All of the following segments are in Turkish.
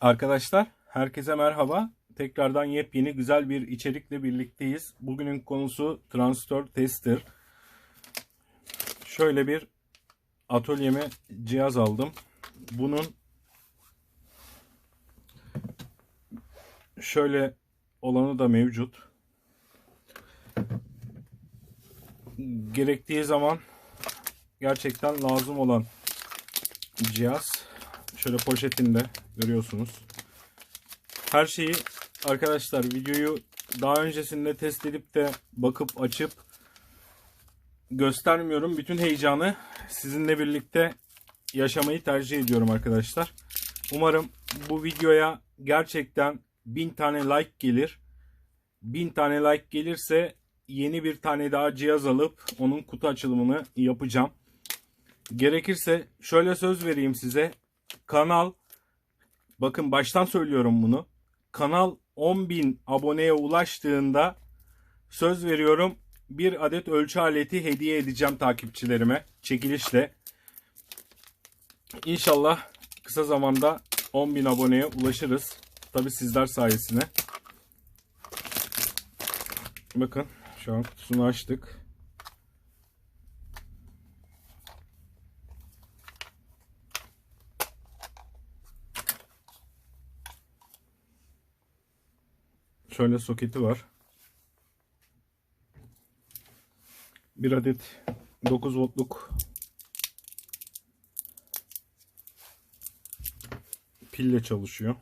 Arkadaşlar herkese merhaba. Tekrardan yepyeni güzel bir içerikle birlikteyiz. Bugünün konusu transistör tester. Şöyle bir atölyeme cihaz aldım. Bunun şöyle olanı da mevcut. Gerektiği zaman gerçekten lazım olan cihaz. Şöyle poşetinde görüyorsunuz. Her şeyi arkadaşlar videoyu daha öncesinde test edip de bakıp açıp göstermiyorum. Bütün heyecanı sizinle birlikte yaşamayı tercih ediyorum arkadaşlar. Umarım bu videoya gerçekten bin tane like gelir. Bin tane like gelirse yeni bir tane daha cihaz alıp onun kutu açılımını yapacağım. Gerekirse şöyle söz vereyim size. Kanal bakın baştan söylüyorum bunu. Kanal 10.000 aboneye ulaştığında söz veriyorum bir adet ölçü aleti hediye edeceğim takipçilerime çekilişle. İnşallah kısa zamanda 10.000 aboneye ulaşırız. Tabi sizler sayesinde. Bakın şu an kutusunu açtık. Şöyle soketi var. Bir adet 9 voltluk pille çalışıyor.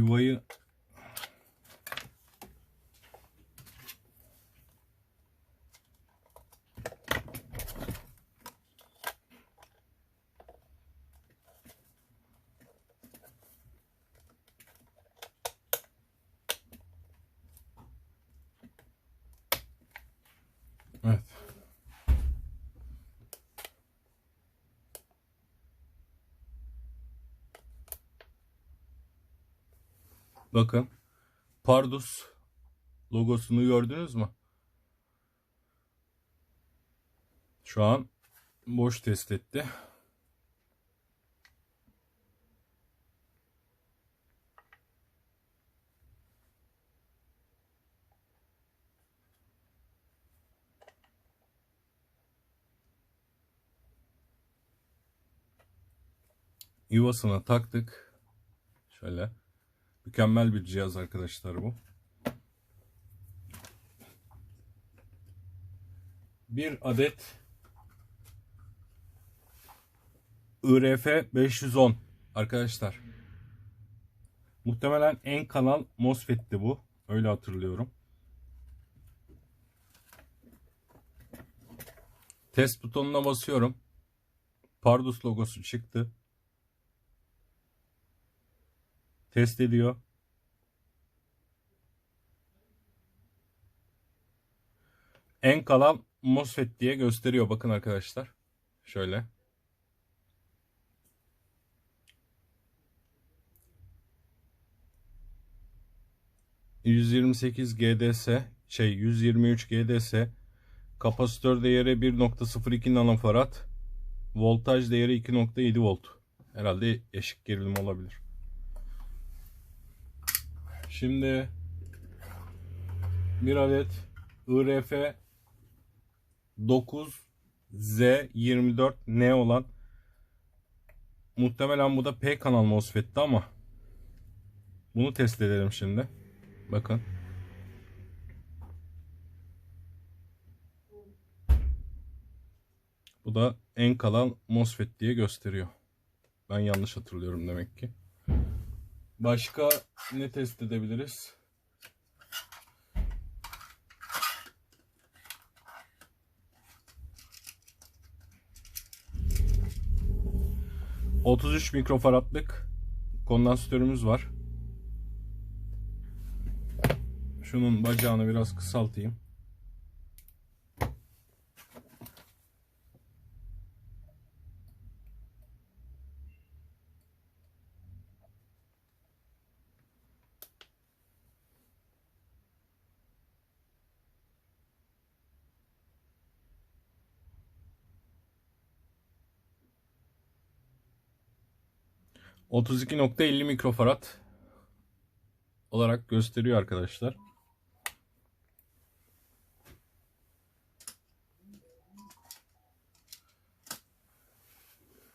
Huawei Bakın. Pardus logosunu gördünüz mü? Şu an boş test etti. Yuvasına taktık. Şöyle. Mükemmel bir cihaz arkadaşlar bu. Bir adet IRF 510 arkadaşlar. Muhtemelen en kanal MOSFET'ti bu. Öyle hatırlıyorum. Test butonuna basıyorum. Pardus logosu çıktı. Test ediyor. En kalan MOSFET diye gösteriyor. Bakın arkadaşlar. Şöyle. ...128 GDS... ...şey 123 GDS... ...kapasitör değeri 1.02 nanofarad... ...voltaj değeri 2.7 volt... ...herhalde eşik gerilim olabilir. Şimdi bir adet IRF 9Z24N olan muhtemelen bu da P kanal MOSFET'ti ama bunu test edelim şimdi. Bakın. Bu da en kalan MOSFET diye gösteriyor. Ben yanlış hatırlıyorum demek ki. Başka ne test edebiliriz? ...33 mikrofaradlık kondansatörümüz var. Şunun bacağını biraz kısaltayım. ...32.50 mikrofarad... ...olarak gösteriyor arkadaşlar.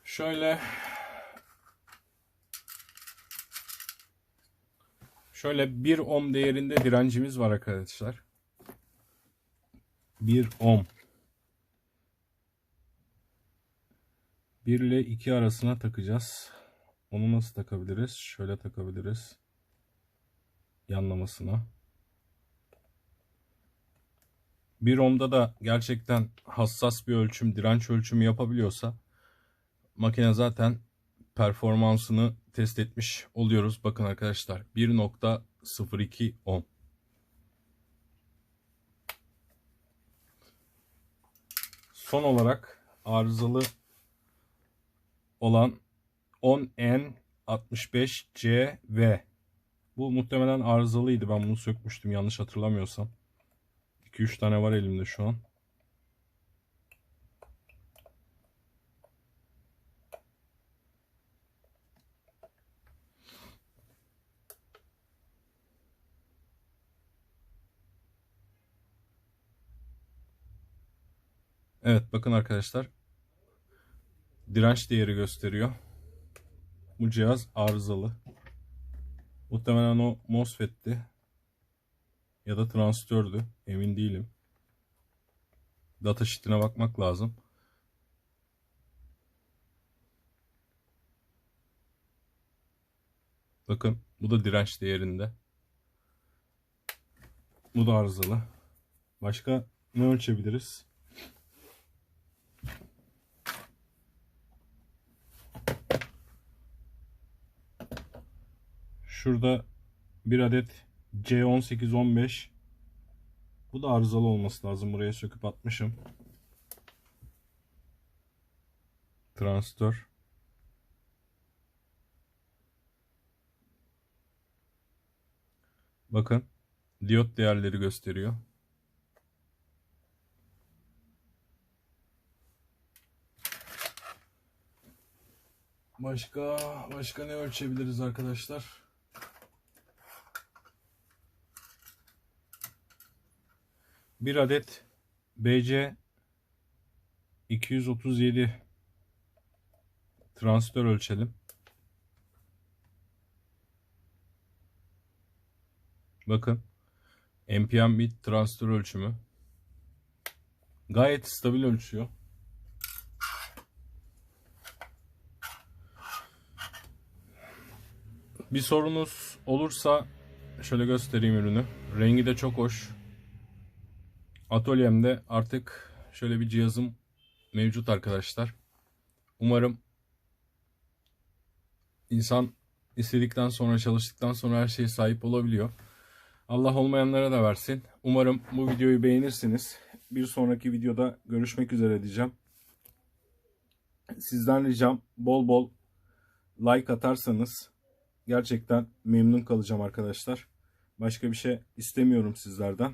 Şöyle... Şöyle 1 ohm değerinde direncimiz var arkadaşlar. 1 ohm. 1 ile 2 arasına takacağız. Onu nasıl takabiliriz? Şöyle takabiliriz. Yanlamasına. 1 ohm'da da gerçekten hassas bir ölçüm, direnç ölçümü yapabiliyorsa makine zaten performansını test etmiş oluyoruz. Bakın arkadaşlar 1.02 ohm. Son olarak arızalı olan 10N65CV. Bu muhtemelen arızalıydı. Ben bunu sökmüştüm yanlış hatırlamıyorsam. 2-3 tane var elimde şu an. Evet bakın arkadaşlar. Direnç değeri gösteriyor. Bu cihaz arızalı. Muhtemelen o MOSFET'ti. Ya da transistördü. Emin değilim. Data sheet'ine bakmak lazım. Bakın bu da direnç değerinde. Bu da arızalı. Başka ne ölçebiliriz? Şurada bir adet C1815 bu da arızalı olması lazım. Buraya söküp atmışım. Transistör. Bakın diyot değerleri gösteriyor. Başka başka ne ölçebiliriz arkadaşlar? Bir adet BC 237 transistör ölçelim. Bakın NPN bit transistör ölçümü. Gayet stabil ölçüyor. Bir sorunuz olursa şöyle göstereyim ürünü. Rengi de çok hoş. Atölyemde artık şöyle bir cihazım mevcut arkadaşlar. Umarım insan istedikten sonra çalıştıktan sonra her şeye sahip olabiliyor. Allah olmayanlara da versin. Umarım bu videoyu beğenirsiniz. Bir sonraki videoda görüşmek üzere diyeceğim. Sizden ricam bol bol like atarsanız gerçekten memnun kalacağım arkadaşlar. Başka bir şey istemiyorum sizlerden.